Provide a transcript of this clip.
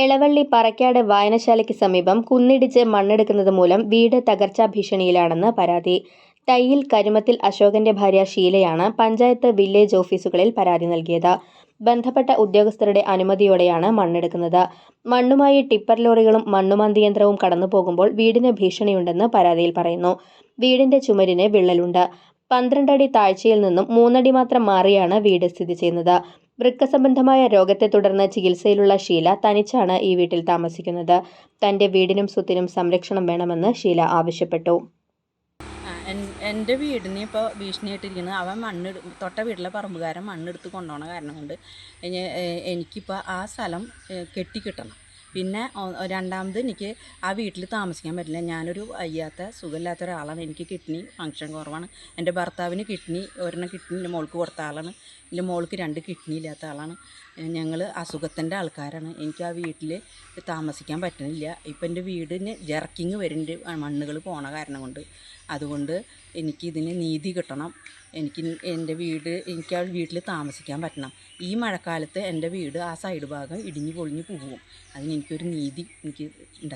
എളവള്ളി പറക്കാട് വായനശാലയ്ക്ക് സമീപം കുന്നിടിച്ച് മണ്ണെടുക്കുന്നത് മൂലം വീട് തകർച്ചാ ഭീഷണിയിലാണെന്ന് പരാതി. തയ്യിൽ കരുമത്തിൽ അശോകന്റെ ഭാര്യ ഷീലയാണ് പഞ്ചായത്ത് വില്ലേജ് ഓഫീസുകളിൽ പരാതി നൽകിയത്. ബന്ധപ്പെട്ട ഉദ്യോഗസ്ഥരുടെ അനുമതിയോടെയാണ് മണ്ണെടുക്കുന്നത്. മണ്ണുമായി ടിപ്പർ ലോറികളും മണ്ണുമാന്തി യന്ത്രവും കടന്നു പോകുമ്പോൾ വീടിന് ഭീഷണിയുണ്ടെന്ന് പരാതിയിൽ പറയുന്നു. വീടിന്റെ ചുമരിന് വിള്ളലുണ്ട്. പന്ത്രണ്ടടി താഴ്ചയിൽ നിന്നും മൂന്നടി മാത്രം മാറിയാണ് വീട് സ്ഥിതി ചെയ്യുന്നത്. വൃക്ക സംബന്ധമായ രോഗത്തെ തുടർന്ന് ചികിത്സയിലുള്ള ഷീല തനിച്ചാണ് ഈ വീട്ടിൽ താമസിക്കുന്നത്. തന്റെ വീടിനും സ്വത്തിനും സംരക്ഷണം വേണമെന്ന് ഷീല ആവശ്യപ്പെട്ടു. എന്റെ വീടിന് ഇപ്പോൾ ഭീഷണിയായിട്ടിരിക്കുന്നത് അവൻ മണ്ണ് തൊട്ട വീട്ടിലെ പറമ്പുകാരൻ മണ്ണെടുത്ത് കൊണ്ടുപോകണ കാരണം കൊണ്ട് എനിക്കിപ്പോൾ ആ സ്ഥലം കെട്ടിക്കിട്ടണം. പിന്നെ രണ്ടാമത് എനിക്ക് ആ വീട്ടിൽ താമസിക്കാൻ പറ്റില്ല. ഞാനൊരു അയ്യാത്ത സുഖമില്ലാത്ത ഒരാളാണ്. എനിക്ക് കിഡ്നി ഫങ്ഷൻ കുറവാണ്. എന്റെ ഭർത്താവിന് കിഡ്നി ഒരെണ്ണം കിഡ്നി എന്റെ മോൾക്ക് കൊടുത്ത ആളാണ്. എന്റെ മോൾക്ക് രണ്ട് കിഡ്നി ഇല്ലാത്ത ആളാണ്. ഞങ്ങൾ അസുഖത്തിന്റെ ആൾക്കാരാണ്. എനിക്ക് ആ വീട്ടിൽ താമസിക്കാൻ പറ്റുന്നില്ല ഇപ്പം എന്റെ വീടിന് ജർക്കിങ് വരുന്നുണ്ട്. മണ്ണുകൾ പോണ കാരണം കൊണ്ട്. അതുകൊണ്ട് എനിക്കിതിന് നീതി കിട്ടണം. എനിക്ക് എന്റെ വീട് എനിക്ക് ആ വീട്ടിൽ താമസിക്കാൻ പറ്റണം. ഈ മഴക്കാലത്ത് എന്റെ വീട് ആ സൈഡ് ഭാഗം ഇടിഞ്ഞു പൊളിഞ്ഞു പോകും. അതിന് എനിക്കൊരു നീതി എനിക്ക് ഉണ്ടാക്കി